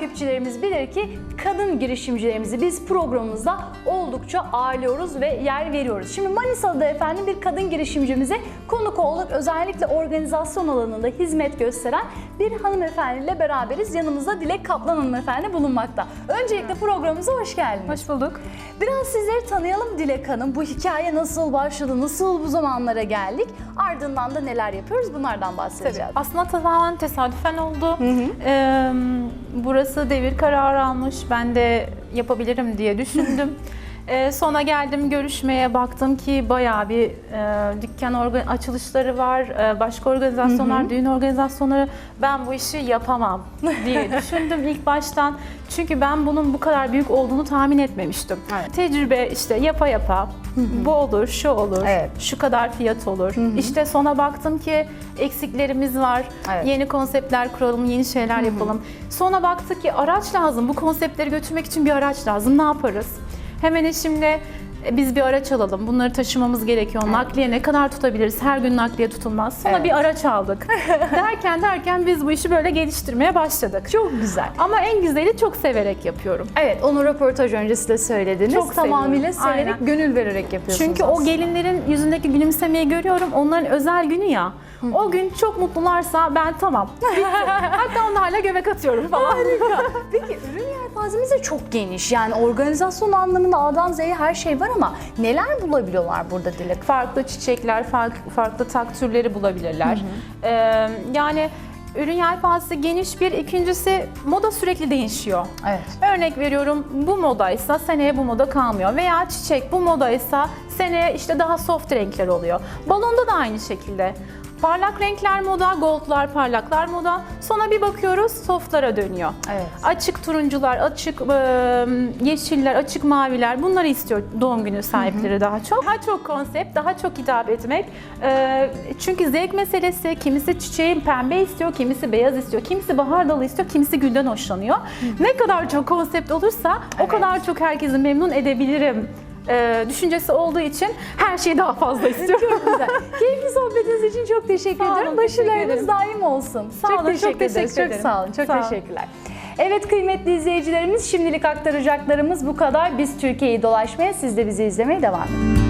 girişimcilerimiz bilir ki kadın girişimcilerimizi biz programımızda oldukça ağırlıyoruz ve yer veriyoruz. Şimdi Manisa'da efendim bir kadın girişimcimize konuk olduk. Özellikle organizasyon alanında hizmet gösteren bir hanımefendiyle beraberiz. Yanımızda Dilek Kaplan hanımefendi bulunmakta. Öncelikle programımıza hoş geldiniz. Hoş bulduk. Biraz sizleri tanıyalım Dilek Hanım. Bu hikaye nasıl başladı, nasıl bu zamanlara geldik? Ardından da neler yapıyoruz bunlardan bahsedeceğiz. Aslında tamamen tesadüfen oldu. Ee, burası devir kararı almış. Ben de yapabilirim diye düşündüm. Ee, sonra geldim görüşmeye baktım ki bayağı bir e, dükkan orga- açılışları var, e, başka organizasyonlar, düğün organizasyonları. Ben bu işi yapamam diye düşündüm ilk baştan. Çünkü ben bunun bu kadar büyük olduğunu tahmin etmemiştim. Evet. Tecrübe işte yapa yapa bu olur, şu olur, Evet. şu kadar fiyat olur. İşte sonra baktım ki eksiklerimiz var. Evet. Yeni konseptler kuralım, yeni şeyler yapalım. Sonra baktık ki araç lazım. Bu konseptleri götürmek için bir araç lazım. Ne yaparız? Hemen eşimle e, biz bir araç alalım. Bunları taşımamız gerekiyor. Nakliye ne kadar tutabiliriz? Her gün nakliye tutulmaz. Sonra Evet. bir araç aldık. derken derken biz bu işi böyle geliştirmeye başladık. Çok güzel. Ama en güzeli çok severek yapıyorum. Evet, onu röportaj öncesi de söylediniz. Çok Tamamıyla seviyorum, severek, aynen. gönül vererek yapıyorsunuz Çünkü o aslında. gelinlerin yüzündeki gülümsemeyi görüyorum. Onların özel günü ya. O gün çok mutlularsa ben tamam. Bitti. Hatta onlarla göbek atıyorum falan. Peki ürün yelpazemiz de çok geniş. Yani organizasyon anlamında A'dan Z'ye her şey var ama neler bulabiliyorlar burada Dilek? farklı çiçekler, farklı, farklı tak türleri bulabilirler. Ee, yani ürün yelpazesi geniş bir. İkincisi moda sürekli değişiyor. Evet. Örnek veriyorum bu modaysa seneye bu moda kalmıyor. Veya çiçek bu modaysa seneye işte daha soft renkler oluyor. Balonda da aynı şekilde. Parlak renkler moda, goldlar, parlaklar moda. Sonra bir bakıyoruz softlara dönüyor. Evet. Açık turuncular, açık e, yeşiller, açık maviler bunları istiyor doğum günü sahipleri daha çok. Daha çok konsept, daha çok hitap etmek. E, çünkü zevk meselesi. Kimisi çiçeğin pembe istiyor, kimisi beyaz istiyor, kimisi bahar dalı istiyor, kimisi gülden hoşlanıyor. Ne kadar çok konsept olursa o Evet. kadar çok herkesi memnun edebilirim. E, düşüncesi olduğu için her şeyi daha fazla istiyorum. Çok güzel. Keyifli sohbetiniz için çok teşekkür Sağ ederim. Başarılarınız daim olsun. Sağ çok olun, teşekkür çok teşekkür ederiz. Çok ederim. sağ olun. Çok Sağ teşekkürler. Evet kıymetli izleyicilerimiz şimdilik aktaracaklarımız bu kadar. Biz Türkiye'yi dolaşmaya, siz de bizi izlemeye devam edin.